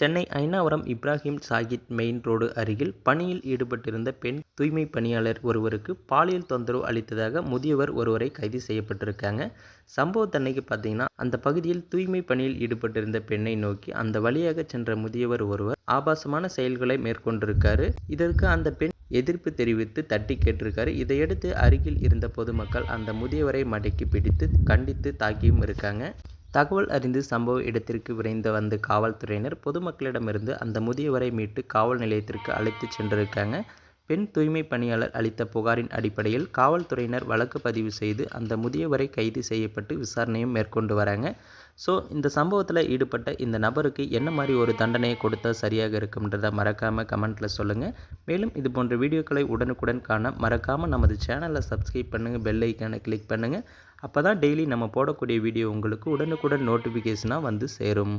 சென்னை ஐனாவரம் இப்ராஹிம் சாகித் main road அருகில் பணியில் ஈடுபட்டிருந்த பெண் தூய்மை பணியாளர் ஒருவருக்கு பாலியல் தொந்தரவு அளித்ததாக முதியவர் ஒருவரை கைது செய்யப்பட்டிருக்காங்க. சம்பவத்தன்னைக்கு பார்த்தீங்கன்னா அந்த பகுதியில் தூய்மை பணியில் ஈடுபட்டிருந்த பெண்ணை நோக்கி அந்த வழியாக சென்ற முதியவர் ஒருவர் ஆபாசமான செயல்களை மேற்கொண்டிருக்காரு. இதற்கு அந்த பெண் எதிர்ப்பு தெரிவித்து தட்டி கேட்டிருக்காரு. இதையடுத்து அருகில் இருந்த பொதுமக்கள் அந்த முதியவரை மடக்கி பிடித்து கண்டித்து தாக்கியும் இருக்காங்க. தகவல் அறிந்து சம்பவ இடத்திற்கு விரைந்து வந்த காவல்துறையினர் பொதுமக்களிடமிருந்து அந்த முதியவரை மீட்டு காவல் நிலையத்திற்கு அழைத்து சென்றிருக்காங்க. பெண் தூய்மை பணியாளர் அளித்த புகாரின் அடிப்படையில் காவல்துறையினர் வழக்கு பதிவு செய்து அந்த முதியவரை கைது செய்யப்பட்டு விசாரணையும் மேற்கொண்டு வராங்க. ஸோ இந்த சம்பவத்தில் ஈடுபட்ட இந்த நபருக்கு என்ன மாதிரி ஒரு தண்டனையை கொடுத்தா சரியாக இருக்கும்ன்றதை மறக்காமல் கமெண்ட்டில் சொல்லுங்கள் மேலும் இது போன்ற வீடியோக்களை உடனுக்குடன் காண மறக்காமல் நமது சேனலை சப்ஸ்கிரைப் பண்ணுங்கள் பெல் ஐக்கானை கிளிக் பண்ணுங்கள் அப்போ தான் டெய்லி நம்ம போடக்கூடிய வீடியோ உங்களுக்கு உடனுக்குடன் நோட்டிஃபிகேஷனாக வந்து சேரும்.